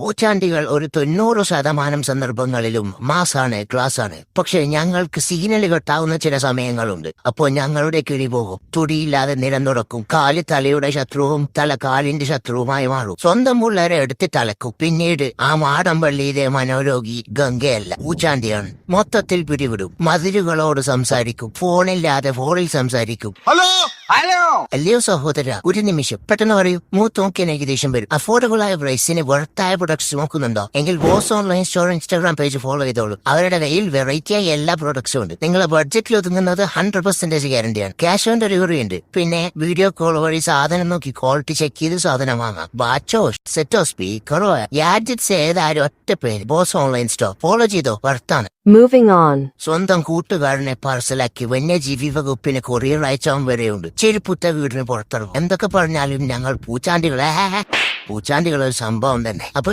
പൂച്ചാണ്ടികൾ ഒരു തൊണ്ണൂറ് ശതമാനം സന്ദർഭങ്ങളിലും മാസാണ് ക്ലാസ് ആണ് പക്ഷെ ഞങ്ങൾക്ക് സിഗ്നൽ കെട്ടാവുന്ന ചില സമയങ്ങളുണ്ട്. അപ്പോൾ ഞങ്ങളുടെ കിഴി പോകും. തുടിയില്ലാതെ നിരന്നുടക്കും കാൽ തലയുടെ ശത്രുവും തല കാലിന്റെ ശത്രുവുമായി മാറും. സ്വന്തം പിള്ളേരെ എടുത്ത് തലക്കും. പിന്നീട് ആ മാടമ്പള്ളിയിലെ മനോരോഗി ഗംഗയല്ല. പൂച്ചാണ്ടിയാണ്. മൊത്തത്തിൽ പിടിവിടും. മതിലുകളോട് സംസാരിക്കും. ഫോണില്ലാതെ ഫോണിൽ സംസാരിക്കും. ഹലോ! ഹലോ. അല്ലയോ സഹോദര ഒരു നിമിഷം. പെട്ടെന്ന് പറയൂ. മൂത്ത് നോക്കിയാൽ ഏകദേശം വരും. അഫോർഡബിൾ ആയ പ്രൈസിന് വെറുത്തായ പ്രൊഡക്ട്സ് നോക്കുന്നുണ്ടോ? എങ്കിൽ Boss online store Instagram page follow ചെയ്തോളൂ. അവരുടെ കയ്യിൽ വെറൈറ്റി ആയ എല്ലാ പ്രൊഡക്ട്സും ഉണ്ട്. നിങ്ങളുടെ ബഡ്ജറ്റിൽ ഒതുങ്ങുന്നത് ഹൺഡ്രഡ് പെർസെന്റേജ് ഗ്യാരണ്ടിയാണ് ക്യാഷ് ഓൺ ഡെലിവറി ഉണ്ട്. പിന്നെ വീഡിയോ കോൾ വഴി സാധനം നോക്കി ക്വാളിറ്റി ചെക്ക് ചെയ്ത് സാധനം വാങ്ങാം. വാച്ചോ സെറ്റോ സ്പീക്കറോ ഗാഡ്ജറ്റ്സ് ഏതായാലും ഒറ്റ പേര്. Boss online store. ഫോളോ ചെയ്തോ വർത്താണ് Moving on. സ്വന്തം കൂട്ടുകാരനെ പാർസലാക്കി വന്യജീവി വകുപ്പിന് കൊറിയർ അയച്ചവൻ വരെയുണ്ട്. ചെരുപ്പുത്ത വീടിന് പുറത്തിറങ്ങും. എന്തൊക്കെ പറഞ്ഞാലും ഞങ്ങൾ പൂച്ചാണ്ടികളെ പൂച്ചാണ്ടികൾ ഒരു സംഭവം തന്നെ. അപ്പൊ